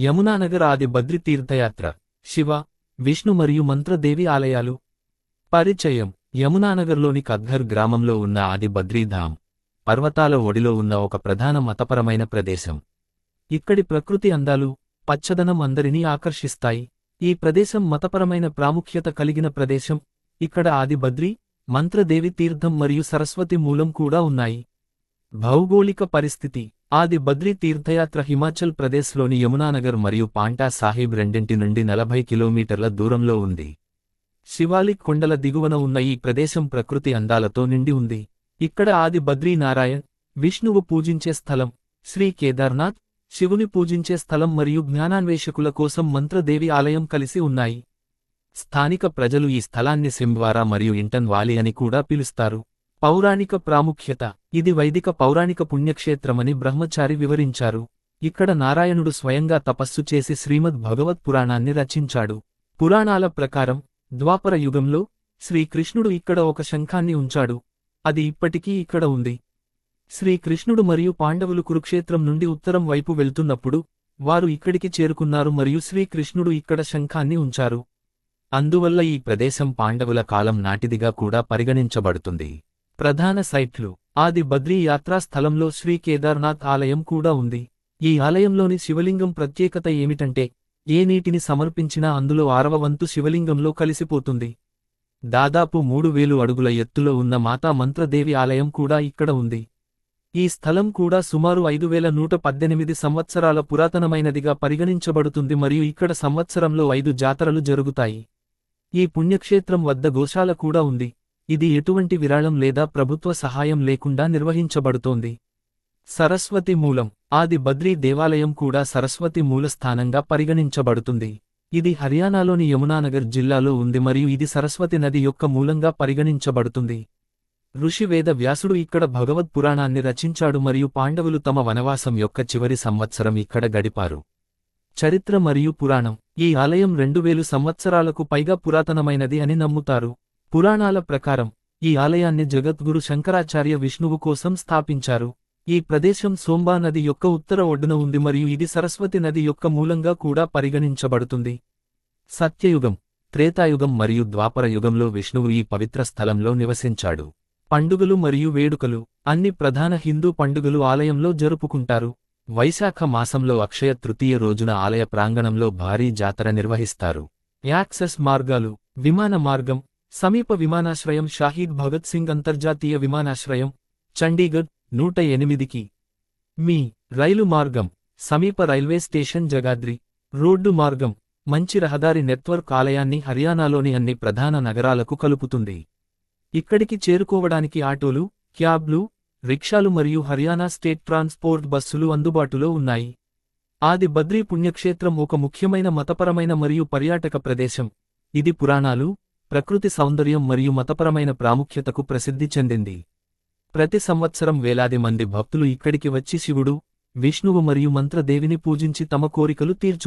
యమునానగర్ ఆది బద్రి తీర్థయాత్ర శివ విష్ణు మరియు మంత్రదేవి ఆలయాలు. పరిచయం యమునానగర్లోని కద్ఘర్ గ్రామంలో ఉన్న ఆది బద్రీధామ్ పర్వతాల ఒడిలో ఉన్న ఒక ప్రధాన మతపరమైన ప్రదేశం. ఇక్కడి ప్రకృతి అందాలు పచ్చదనం అందరినీ ఆకర్షిస్తాయి. ఈ ప్రదేశం మతపరమైన ప్రాముఖ్యత కలిగిన ప్రదేశం. ఇక్కడ ఆది బద్రి మంత్రదేవి తీర్థం మరియు సరస్వతి మూలం కూడా ఉన్నాయి. భౌగోళిక పరిస్థితి ఆది బద్రి తీర్థయాత్ర హిమాచల్ ప్రదేశ్లోని యమునానగర్ మరియు పాంటా సాహిబ్ రెండింటి నుండి నలభై కిలోమీటర్ల దూరంలో ఉంది. శివాలిక్ కొండల దిగువన ఉన్న ఈ ప్రదేశం ప్రకృతి అందాలతో నిండి ఉంది. ఇక్కడ ఆది బద్రీ నారాయణ్ విష్ణువు పూజించే స్థలం శ్రీ కేదార్నాథ్ శివుని పూజించే స్థలం మరియు జ్ఞానాన్వేషకుల కోసం మంత్రదేవి ఆలయం కలిసి ఉన్నాయి. స్థానిక ప్రజలు ఈ స్థలాన్ని సింబ్వారా మరియు ఇంటన్ వాలి అని కూడా పిలుస్తారు. పౌరాణిక ప్రాముఖ్యత. ఇది వైదిక పౌరాణిక పుణ్యక్షేత్రమని బ్రహ్మచారి వివరించారు. ఇక్కడ నారాయణుడు స్వయంగా తపస్సు చేసి శ్రీమద్ భగవత్ పురాణాన్ని రచించాడు. పురాణాల ప్రకారం ద్వాపర యుగంలో శ్రీకృష్ణుడు ఇక్కడ ఒక శంఖాన్ని ఉంచాడు. అది ఇప్పటికీ ఇక్కడ ఉంది. శ్రీకృష్ణుడు మరియు పాండవులు కురుక్షేత్రం నుండి ఉత్తరం వైపు వెళ్తున్నప్పుడు వారు ఇక్కడికి చేరుకున్నారు మరియు శ్రీకృష్ణుడు ఇక్కడ శంఖాన్ని ఉంచారు. అందువల్ల ఈ ప్రదేశం పాండవుల కాలం నాటిదిగా కూడా పరిగణించబడుతుంది. ప్రధాన సైట్లు. ఆది బద్రీ యాత్రా స్థలంలో శ్రీ కేదార్నాథ్ ఆలయం కూడా ఉంది. ఈ ఆలయంలోని శివలింగం ప్రత్యేకత ఏమిటంటే ఏ నీటిని సమర్పించినా అందులో ఆరవ వంతు శివలింగంలో కలిసిపోతుంది. దాదాపు మూడు వేలు అడుగుల ఎత్తులో ఉన్న మాతా మంత్రదేవి ఆలయం కూడా ఇక్కడ ఉంది. ఈ స్థలం కూడా సుమారు ఐదు వేల నూట పద్దెనిమిది సంవత్సరాల పురాతనమైనదిగా పరిగణించబడుతుంది మరియు ఇక్కడ సంవత్సరంలో ఐదు జాతరలు జరుగుతాయి. ఈ పుణ్యక్షేత్రం వద్ద గోశాల కూడా ఉంది. ఇది ఎటువంటి విరాళం లేదా ప్రభుత్వ సహాయం లేకుండా నిర్వహించబడుతోంది. సరస్వతి మూలం ఆది బద్రీ దేవాలయం కూడా సరస్వతి మూలస్థానంగా పరిగణించబడుతుంది. ఇది హర్యానాలోని యమునానగర్ జిల్లాలో ఉంది మరియు ఇది సరస్వతి నది యొక్క మూలంగా పరిగణించబడుతుంది. ఋషివేద వ్యాసుడు ఇక్కడ భగవద్ పురాణాన్ని రచించాడు మరియు పాండవులు తమ వనవాసం యొక్క చివరి సంవత్సరం ఇక్కడ గడిపారు. చరిత్ర మరియు పురాణం ఈ ఆలయం రెండు వేలు సంవత్సరాలకు పైగా పురాతనమైనది అని నమ్ముతారు. పురాణాల ప్రకారం ఈ ఆలయాన్ని జగద్గురు శంకరాచార్య విష్ణువు కోసం స్థాపించారు. ఈ ప్రదేశం సోంబా నది యొక్క ఉత్తర ఒడ్డున ఉంది మరియు ఇది సరస్వతి నది యొక్క మూలంగా కూడా పరిగణించబడుతుంది. సత్యయుగం త్రేతాయుగం మరియు ద్వాపర యుగంలో విష్ణువు ఈ పవిత్ర స్థలంలో నివసించాడు. పండుగలు మరియు వేడుకలు అన్ని ప్రధాన హిందూ పండుగలు ఆలయంలో జరుపుకుంటారు. వైశాఖ మాసంలో అక్షయ తృతీయ రోజున ఆలయ ప్రాంగణంలో భారీ జాతర నిర్వహిస్తారు. యాక్సెస్ మార్గాలు విమాన మార్గం సమీప విమానాశ్రయం షాహీద్ భగత్ సింగ్ అంతర్జాతీయ విమానాశ్రయం చండీగఢ్ నూట ఎనిమిదికి. మీ రైలు మార్గం సమీప రైల్వే స్టేషన్ జగాద్రి. రోడ్డు మార్గం మంచి రహదారి నెట్వర్క్ ఆలయాన్ని హర్యానాలోని అన్ని ప్రధాన నగరాలకు కలుపుతుంది. ఇక్కడికి చేరుకోవడానికి ఆటోలు క్యాబ్లు రిక్షాలు మరియు హర్యానా స్టేట్ ట్రాన్స్పోర్ట్ బస్సులు అందుబాటులో ఉన్నాయి. ఆది బద్రీ పుణ్యక్షేత్రం ఒక ముఖ్యమైన మతపరమైన మరియు పర్యాటక ప్రదేశం. ఇది పురాణాలు ప్రకృతి సౌందర్యం మరియు మతపరమైన ప్రాముఖ్యతకు ప్రసిద్ధి చెందింది. ప్రతి సంవత్సరం వేలాది మంది భక్తులు ఇక్కడికి వచ్చి శివుడు విష్ణువు మరియు మంత్రదేవిని పూజించి తమ కోరికలు తీర్చు